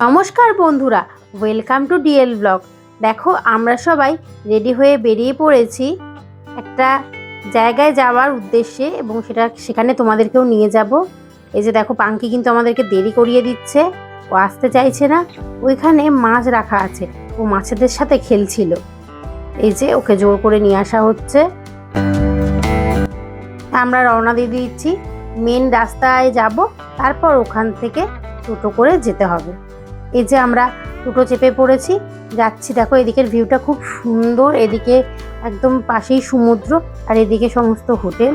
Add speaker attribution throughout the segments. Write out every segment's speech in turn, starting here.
Speaker 1: নমস্কার বন্ধুরা welcome to DL blog দেখো, আমরা সবাই রেডি হয়ে বেরিয়ে পড়েছি একটা জায়গায় যাওয়ার উদ্দেশ্যে এবং সেটা সেখানে তোমাদেরকেও নিয়ে যাব। এই যে দেখো, পাঙ্কি কিন্তু আমাদেরকে দেরি করিয়ে দিচ্ছে, ও আসতে চাইছে না। ওইখানে মাছ রাখা আছে, ও মাছেদের সাথে খেলছিল। এই যে ওকে জোর করে নিয়ে আসা হচ্ছে। আমরা রওনা দিয়ে দিচ্ছি মেন রাস্তায় যাব, তারপর ওখান থেকে টোটো করে যেতে হবে। এই যে আমরা টোটো চেপে পড়েছি, যাচ্ছি, দেখো এদিকের ভিউটা খুব সুন্দর, এদিকে একদম পাশেই সমুদ্র আর এদিকে সমস্ত হোটেল।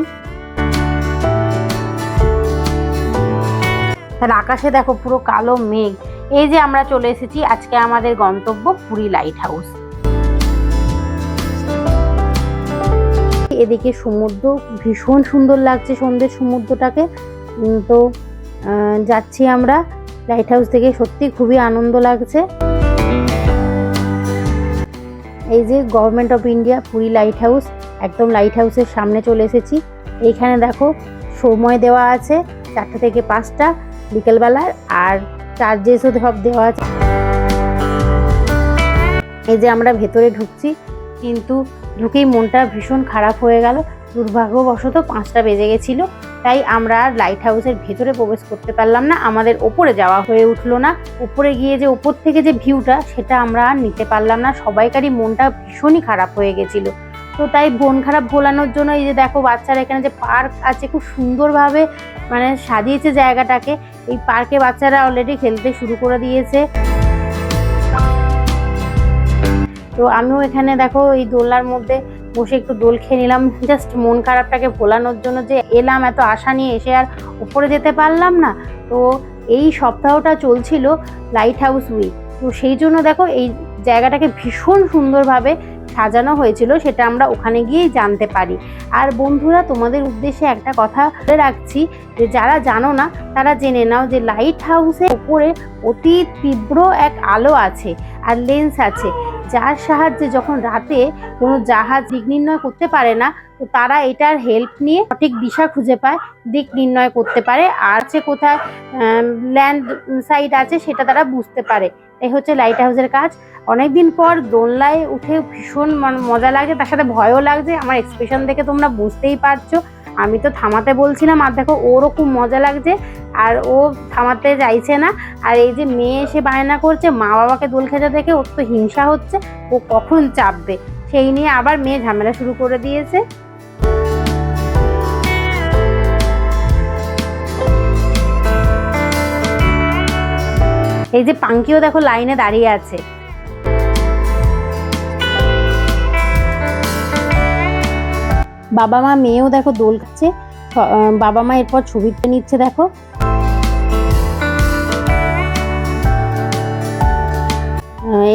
Speaker 1: আর আকাশে দেখো পুরো কালো মেঘ। এই যে আমরা চলে এসেছি আজকে আমাদের গন্তব্য পুরী লাইট হাউস এদিকে সমুদ্র ভীষণ সুন্দর লাগছে সন্ধ্যের সমুদ্রটাকে। তো যাচ্ছি আমরা। লাইট হাউস থেকে সত্যি খুবই আনন্দ লাগছে। এই যে government of India Puri lighthouse একদম লাইট হাউসের সামনে চলে এসেছি। এইখানে দেখো, সময় দেওয়া আছে চারটে থেকে পাঁচটা বিকেলবেলার আর চার্জেসও সব দেওয়া আছে। এই যে আমরা ভেতরে ঢুকছি, কিন্তু ঢুকেই মনটা ভীষণ খারাপ হয়ে গেল। দুর্ভাগ্যবশত পাঁচটা বেজে গেছিল, তাই আমরা লাইট হাউসের ভেতরে প্রবেশ করতে পারলাম না, আমাদের ওপরে যাওয়া হয়ে উঠল না। ওপরে গিয়ে যে ওপর থেকে যে ভিউটা সেটা আমরা আর নিতে পারলাম না। সবাইকারই মনটা ভীষণই খারাপ হয়ে গেছিল। তো তাই মন খারাপ ভোলানোর জন্য এই যে দেখো বাচ্চারা এখানে যে পার্ক আছে, খুব সুন্দরভাবে মানে সাজিয়েছে জায়গাটাকে। এই পার্কে বাচ্চারা অলরেডি খেলতে শুরু করে দিয়েছে। তো আমিও এখানে দেখো এই দোলনার মধ্যে বসে একটু দোল খেয়ে নিলাম। জাস্ট মন খারাপটাকে ভোলানোর জন্য যে এলাম, এত আশা নিয়ে এসে আর উপরে যেতে পারলাম না। তো এই সপ্তাহটা চলছিল লাইট হাউস উইক তো সেই জন্য দেখো, এই জায়গাটাকে ভীষণ সুন্দরভাবে সাজানো হয়েছিল, সেটা আমরা ওখানে গিয়েই জানতে পারি। আর বন্ধুরা, তোমাদের উদ্দেশ্যে একটা কথা বলে রাখছি যে যারা জানো না, তারা জেনে নাও যে লাইট হাউসের উপরে অতি তীব্র এক আলো আছে, আর লেন্স আছে। যার সাহায্যে যখন রাতে কোনো জাহাজ দিক নির্ণয় করতে পারে না, তো তারা এটার হেল্প নিয়ে সঠিক দিশা খুঁজে পায়, দিক নির্ণয় করতে পারে, আর আছে কোথায় ল্যান্ড সাইড আছে সেটা তারা বুঝতে পারে। এই হচ্ছে লাইট হাউসের কাজ। অনেকদিন পর দোলনায় উঠে ভীষণ মজা লাগছে, তার সাথে ভয়ও লাগছে, আমার এক্সপ্রেশন দেখে তোমরা বুঝতেই পারছ। আমি তো থামাতে বলছিলাম, আর দেখো খুব মজা লাগছে। আর ও থামাতে চাইছে না। আর এই যে মেয়ে এসে বায়না করছে, মা বাবাকে দোল খেতে দেখে ওর তো হিংসা হচ্ছে, ও কখন চাপবে? সেই নিয়ে আবার মেয়ে ঝামেলা শুরু করে দিয়েছে। এই যে পাঙ্কিও দেখো লাইনে দাঁড়িয়ে আছে। বাবা মা মেয়েও দেখো দোল খাচ্ছে। বাবা মা এরপর ছবি তুলে নিচ্ছে, দেখো।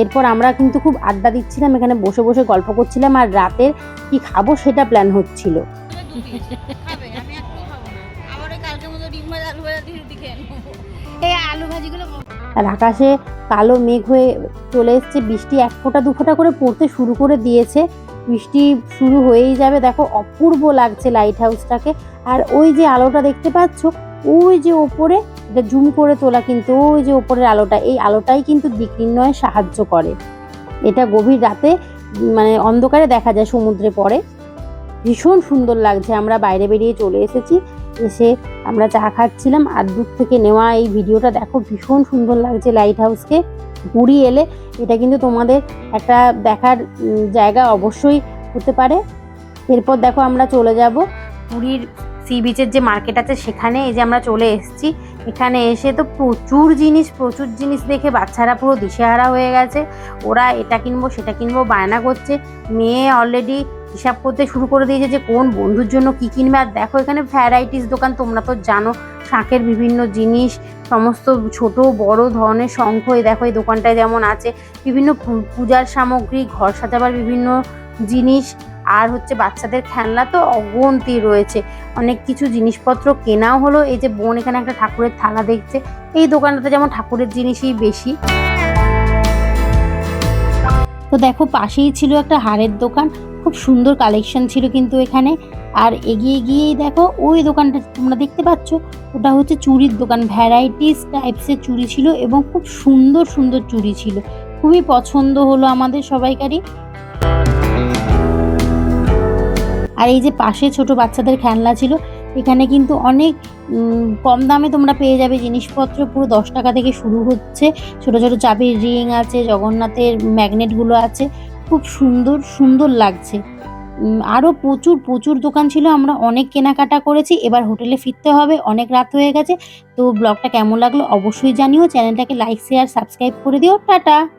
Speaker 1: এরপর আমরা কিন্তু খুব আড্ডা দিচ্ছিলাম, এখানে বসে বসে গল্প করছিলাম, আর রাতের কি খাব সেটা প্ল্যান হচ্ছিল। আর আকাশে কালো মেঘ হয়ে চলে এসছে, বৃষ্টি এক ফোঁটা, দু ফোঁটা করে পড়তে শুরু করে দিয়েছে। বৃষ্টি শুরু হয়েই যাবে। দেখো, অপূর্ব লাগছে লাইট হাউসটাকে আর ওই যে আলোটা দেখতে পাচ্ছ, ওই যে ওপরে, এটা জুম করে তোলা কিন্তু ওই যে ওপরের আলোটা, এই আলোটাই কিন্তু দিক নির্ণয়ে সাহায্য করে। এটা গভীর রাতে মানে অন্ধকারে দেখা যায় সমুদ্রে পড়ে। ভীষণ সুন্দর লাগছে, আমরা বাইরে বেরিয়ে চলে এসেছি। এসে আমরা চা খাচ্ছিলাম। আর দূর থেকে নেওয়া এই ভিডিওটা দেখো, ভীষণ সুন্দর লাগছে লাইট হাউসকে পুরী এলে এটা কিন্তু তোমাদের একটা দেখার জায়গা অবশ্যই হতে পারে। এরপর দেখো আমরা চলে যাব পুরীর সি বিচের যে মার্কেট আছে, সেখানে এই যে আমরা চলে এসেছি। এখানে এসে তো প্রচুর জিনিস প্রচুর জিনিস দেখে বাচ্চারা পুরো দিশেহারা হয়ে গেছে। ওরা এটা কিনবো, সেটা কিনবো, বায়না করছে। মেয়ে অলরেডি হিসাব করতে শুরু করে দিয়েছে যে কোন বন্ধুর জন্য কি কিনবে। আর দেখো, এখানে ভ্যারাইটিস দোকান, তোমরা তো জানো শাঁখের বিভিন্ন জিনিস, সমস্ত ছোট, বড় ধরনের শঙ্খ, এই দেখো, এই দোকানটায় যেমন আছে। বিভিন্ন পূজার সামগ্রী, ঘর সাজাবার বিভিন্ন জিনিস, আর হচ্ছে বাচ্চাদের খেলনা তো অগন্তি রয়েছে। অনেক কিছু জিনিসপত্র কেনাও হলো। এই যে বোন এখানে একটা ঠাকুরের থালা দেখছে। এই দোকানটাতে যেমন ঠাকুরের জিনিসই বেশি। তো দেখো, পাশেই ছিল একটা হারের দোকান। খুব সুন্দর কালেকশন ছিল কিন্তু এখানে। আর এগিয়ে গিয়েই দেখো, ওই দোকানটা তোমরা দেখতে পাচ্ছ, ওটা হচ্ছে চুড়ির দোকান। ভ্যারাইটিস টাইপসের চুড়ি ছিল এবং খুব সুন্দর সুন্দর চুড়ি ছিল। খুবই পছন্দ হলো আমাদের সবাইকারই। আর এই যে পাশে ছোট বাচ্চাদের খেলনা ছিল, এখানে কিন্তু অনেক কম দামে তোমরা পেয়ে যাবে জিনিসপত্র। পুরো দশ টাকা থেকে শুরু হচ্ছে। ছোট ছোট চাবির রিং আছে, জগন্নাথের ম্যাগনেটগুলো আছে। খুব সুন্দর সুন্দর লাগছে। আরও প্রচুর প্রচুর দোকান ছিল, আমরা অনেক কেনাকাটা করেছি, এবার হোটেলে ফিরতে হবে, অনেক রাত হয়ে গেছে, তো ব্লগটা কেমন লাগল অবশ্যই জানিও, চ্যানেলটাকে লাইক, শেয়ার, সাবস্ক্রাইব করে দিও, টাটা!